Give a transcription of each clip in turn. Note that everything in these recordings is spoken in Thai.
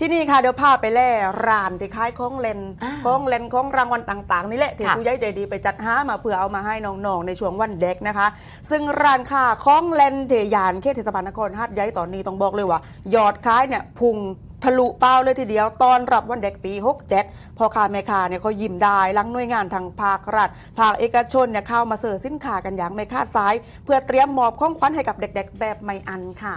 ที่นี่ค่ะเดี๋ยวพาไปแล่ร้านที่ขายของเล่นอ่าของเล่นของรางวัลต่างๆนี่แหละที่ค่ะ ผู้ใหญ่ใจดีไปจัดหามาเพื่อเอามาให้น้องๆในช่วงวันเด็กนะคะ ซึ่งร้านค้าของเล่นเทยานเขตเทศบาลนครหัดใหญ่ตอนนี้ต้องบอกเลยว่ายอดขายเนี่ยพุ่งทะลุเป้าเลยทีเดียวตอนรับวันเด็กปี 67พอค้าแม่ค้าเนี่ยเขายิ้มได้หลังหน่วยงานทางภาครัฐภาคเอกชนเนี่ยเข้ามาเสิร์ฟสินค้ากันอย่างไม่คาดสาย เพื่อเตรียมมอบของขวัญให้กับเด็ก ๆ แบบไม่อันค่ะ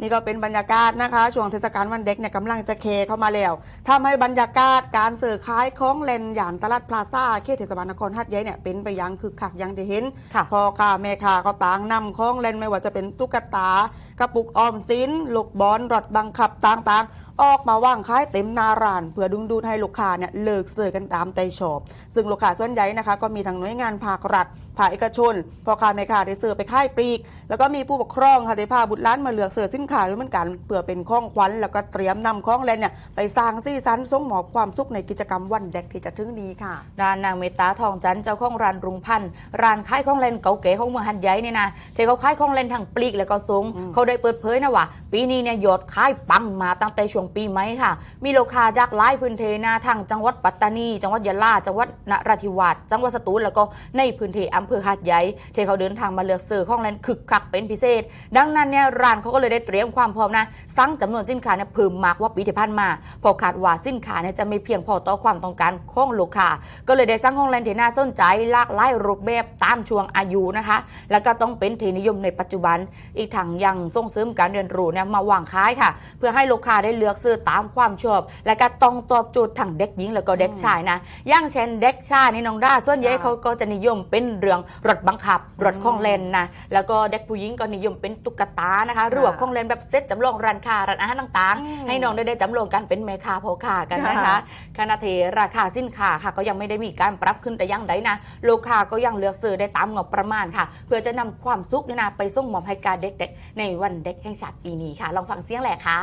นี่ก็เป็นบรรยากาศนะคะ ช่วงเทศกาลวันเด็กเนี่ยกำลังจะเคเข้ามาแล้วทำให้บรรยากาศการสื่อขายของเล่นย่านตลาดพลาซ่าเขตเทศบาลนครหัดใหญ่เนี่ยเป็นไปอยังคึกคักอยังได้เห็นค่ะพอค้าแม่ค้าก็ต่างนำของเล่นไม่ว่าจะเป็นตุ๊กตากระปุกออมสินลูกบอลรถบังคับต่างๆ ออกมาว่างขายเต็มหนาร้าน เพื่อดึงดูดให้ลูกค้าเนี่ยเลิกเสือกันตามใจชอบ ซึ่งลูกค้าส่วนใหญ่นะคะ ก็มีทั้งหน่วยงานภาครัฐ ภาคเอกชนพ่อค้าแม่ค้าได้เสือไปค่ายปลีก แล้วก็มีผู้ปกครองค่ะได้พาบุตรหล้านมาเลือกเสือสินค้าด้วยเหมือนกันเพื่อเป็นข้องขวัญแล้วก็เตรียมนำของเล่นเนี่ยไปสร้างสีสันส่งมอบความสุขในกิจกรรมวันเด็กที่จะถึงนี้ค่ะด้านนางเมตตาทองจันทร์เจ้าของร้านรุงพันธ์ร้านขายของเล่นเก่าเก๋ของเมืองหัดใหญ่เนี่ยนะที่เขาขายของเล่นทางปลีกแล้วก็สูงอืมเขาได้เปิดเผยนะว่า ปีนี้เนี่ยยอดขายปังมาตั้งแต่ช่วงปีไหมค่ะ มีลูกค้าจากหลายพื้นที่นะทางจังหวัดปัตตานี จังหวัดยะลาจังหวัดนราธิวาสจังหวัดสตูลแล้วก็ในพื้นที่อำเภอหัดใหญ่ที่เขาเดินทางมาเลือกซื้อของเล่นคึกคักเป็นพิเศษ ดังนั้นเนี่ยร้านเขาก็เลยได้เตรียมความพร้อมนะสั่งจำนวนสินค้าเนี่ยเพิ่มมากว่าปีที่ผ่านมา พอคาดว่าสินค้าเนี่ยจะไม่เพียงพอต่อความต้องการของลูกค้าก็เลยได้สร้างห้องเรียนที่น่าสนใจหลากหลายรูปแบบตามช่วงอายุนะคะ แล้วก็ต้องเป็นที่นิยมในปัจจุบัน อีกทั้งยังส่งเสริมการเรียนรู้เนี่ยมาวางขายค่ะ เพื่อให้ลูกค้าได้เลือกซื้อตามความชอบ และก็ต้องตอบโจทย์ทั้งเด็กหญิงแล้วก็เด็กชายนะอย่างเช่นเด็กชายนี่น้องด้าส่วนใหญ่เขาก็จะนิยมเป็นเรื่องรถบังคับ รถของเล่นนะ แล้วก็เด็กผู้หญิงก็นิยมเป็นตุ๊กตานะคะหรือว่าของเล่นแบบเซ็ตจำลองร้านค้าร้านอาหารต่างอืมๆให้น้องได้ได้จำลองกันเป็นแม่ค้าพ่อค้ากันนะคะค่ะขณะที่ราคาสินค้าค่ะก็ยังไม่ได้มีการปรับขึ้นแต่อยังใดนะลูกค้าก็ยังเลือกซื้อได้ตามงบประมาณค่ะ เพื่อจะนำความสุขเนี่ยนะไปส่งมอบให้การเด็กๆ ในวันเด็กแห่งชาติปีนี้ค่ะ ลองฟังเสียงแหละค่ะ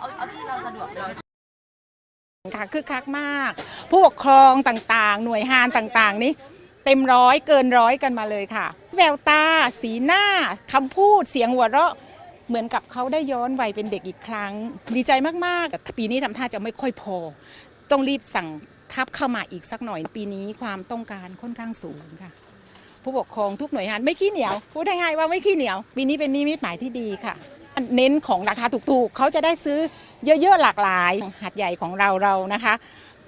เอาที่เราสะดวกเลย ค่ะคึกคักมาก ผู้ปกครองต่างๆ หน่วยงานต่างๆ นี้เต็มร้อยเกินร้อยกันมาเลยค่ะ แววตา สีหน้าคำพูดเสียงหัวเราะเหมือนกับเขาได้ย้อนวัยเป็นเด็กอีกครั้ง ดีใจมากๆ ปีนี้ทำท่าจะไม่ค่อยพอ ต้องรีบสั่งทับเข้ามาอีกสักหน่อย ปีนี้ความต้องการค่อนข้างสูงค่ะ ผู้ปกครองทุกหน่วยงานไม่ขี้เหนียวพูดง่ายๆว่าไม่ขี้เหนียวปีนี้เป็นนิมิตหมายที่ดีค่ะ เน้นของราคาถูกๆ เขาจะได้ซื้อเยอะๆหลากหลายหัดใหญ่ของเราเรานะคะ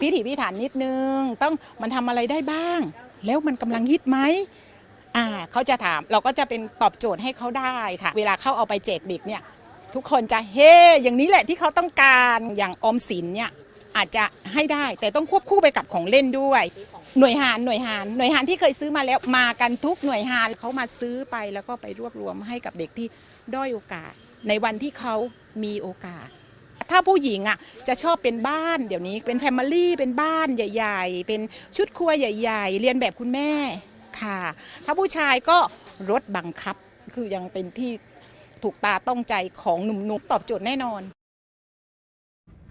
พิถีพิถันนิดนึง ต้องมันทำอะไรได้บ้าง แล้วมันกำลังฮิตไหมอ่าเขาจะถามเราก็จะเป็นตอบโจทย์ให้เขาได้ค่ะ เวลาเขาเอาไปแจกเด็กเนี่ย ทุกคนจะเฮ้อย่างนี้แหละที่เขาต้องการอย่างออมสินเนี่ยอาจจะให้ได้แต่ต้องควบคู่ไปกับของเล่นด้วย หน่วยหารหน่วยหารหน่วยหารที่เคยซื้อมาแล้วมากันทุกหน่วยหารเขามาซื้อไปแล้วก็ไปรวบรวมให้กับเด็กที่ด้อยโอกาส ในวันที่เขามีโอกาส ถ้าผู้หญิงอะจะชอบเป็นบ้านเดี๋ยวนี้เป็นแฟมิลี่เป็นบ้านใหญ่ ๆ เป็นชุดครัวใหญ่ ๆ เรียนแบบคุณแม่ค่ะ ถ้าผู้ชายก็รถบังคับคือยังเป็นที่ถูกตาต้องใจของหนุ่มๆตอบโจทย์แน่นอน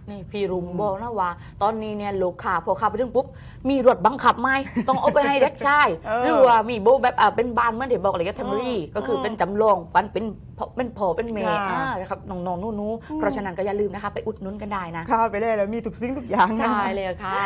นี่พี่รุงบอกนะว่า ตอนนี้เนี่ยลูกค้าพอเข้าไปถึงปุ๊บ มีรถบังคับไหมต้องเอาไปให้เด็กชายเออหรือว่ามีโบแบบอ่าเป็นบ้านเหมื่อนที่บอกเลยก็เทมรี่อืมก็คือเป็นจำลองปันเป็นพ่อเป็นพ่อเป็นเมย์ค่ะอ่านะครับน้องๆนู่นๆเพราะฉะนั้นก็อย่าลืมนะคะ ไปอุดหนุนกันได้นะเข้าไปเลยแล้วมีทุกสิ่งทุกอย่างนะ ใช่เลยค่ะ